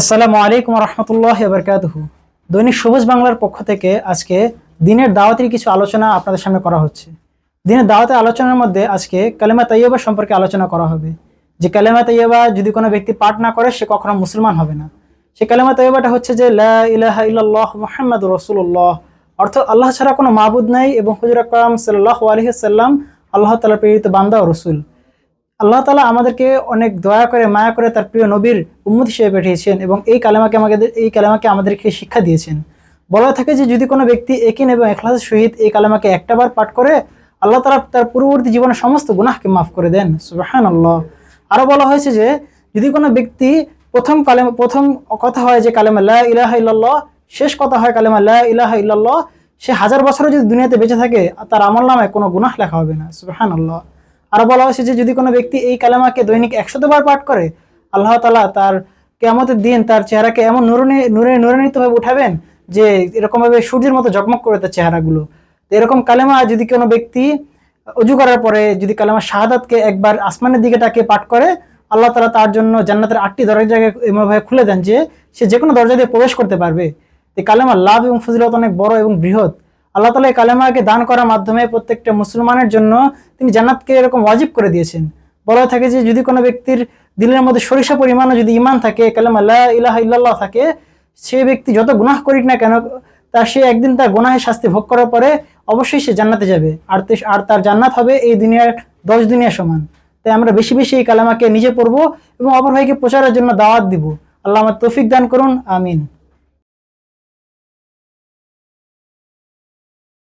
আসসালামু আলাইকুম রহমতুল্লাহ বরকাতহু দৈনিক সবুজ বাংলার পক্ষ থেকে আজকে দিনের দাওয়াতের কিছু আলোচনা আপনাদের সামনে করা হচ্ছে। দিনের দাওয়াতের আলোচনার মধ্যে আজকে কালেমা তাইয়বা সম্পর্কে আলোচনা করা হবে। যে কালেমা তাইয়বা যদি কোনো ব্যক্তি পাঠ না করে, সে কখনো মুসলমান হবে না। সে কালেমা তাইয়বাটা হচ্ছে যে ইলাহা ইল্লাল্লাহ মুহাম্মাদুর রাসূলুল্লাহ। অর্থ আল্লাহ ছাড়া কোনো মাহবুদ নাই এবং হুজুর আকরাম সাল্লাল্লাহু আলাইহি সাল্লাম আল্লাহ তালা প্রেরিত বান্দা ও রসুল। আল্লাহ তালা আমাদেরকে অনেক দয়া করে, মায়া করে তার প্রিয় নবীর উম্মত হিসেবে পাঠিয়েছেন এবং এই কালেমাকে আমাকে এই কালেমাকে আমাদেরকে শিক্ষা দিয়েছেন। বলা থাকে যে যদি কোনো ব্যক্তি একিন এবং এখলাসের সহিত এই কালেমাকে একটাবার পাঠ করে, আল্লাহ তালা তার পূর্ববর্তী জীবনের সমস্ত গুনাহকে মাফ করে দেন। সুবাহান আল্লাহ আরও বলা হয়েছে যে, যদি কোনো ব্যক্তি প্রথম কালেমা, প্রথম কথা হয় যে কালেমা লা ইলাহা ইল্লাল্লাহ, শেষ কথা হয় কালেমা লা ইলাহা ইল্লাল্লাহ, সে হাজার বছরও যদি দুনিয়াতে বেঁচে থাকে তার আমল নামায় কোনো গুনাহ লেখা হবে না। সুবাহান আল্লাহ আরও বলা হয়েছে যে যদি কোনো ব্যক্তি এই কালেমাকে দৈনিক একশত বার পাঠ করে, আল্লাহ তালা তার কেয়ামতের দিন তার চেহারাকে এমন নুরনি, নুরে, নুরান্বিতভাবে উঠাবেন যে এরকমভাবে সূর্যের মতো জগমগ করে তার চেহারাগুলো। তো এরকম কালেমা যদি কোনো ব্যক্তি অজু করার পরে যদি কালেমা শাহাদাতকে একবার আসমানের দিকে তাকে পাঠ করে, আল্লাহ তালা তার জন্য জান্নাতের আটটি দরজাকে এমনভাবে খুলে দেন যে সে যে কোনো দরজা দিয়ে প্রবেশ করতে পারবে। এই কালেমার লাভ এবং ফজিলত অনেক বড় এবং বৃহৎ। আল্লাহ তালা এই কালেমাকে দান করার মাধ্যমে প্রত্যেকটা মুসলমানের জন্য তিনি জান্নাতকে এরকম ওয়াজিব করে দিয়েছেন। বলা থাকে যে যদি কোনো ব্যক্তির দিলের মধ্যে সরিষা পরিমাণও যদি ইমান থাকে, কালেমা আল্লাহ ইলাহ ইল্লাল্লাহ থাকে, সে ব্যক্তি যত গুনাহ করিক না কেন, তা সে একদিন তার গুনাহের শাস্তি ভোগ করার পরে অবশ্যই সে জান্নাতে যাবে। আর আর তার জান্নাত হবে এই দুনিয়ার দশ দুনিয়া সমান। তাই আমরা বেশি বেশি এই কালামাকে নিজে পড়ব এবং অপর ভাইকে প্রচারের জন্য দাওয়াত দিব। আল্লাহ আমার তৌফিক দান করুন, আমিন।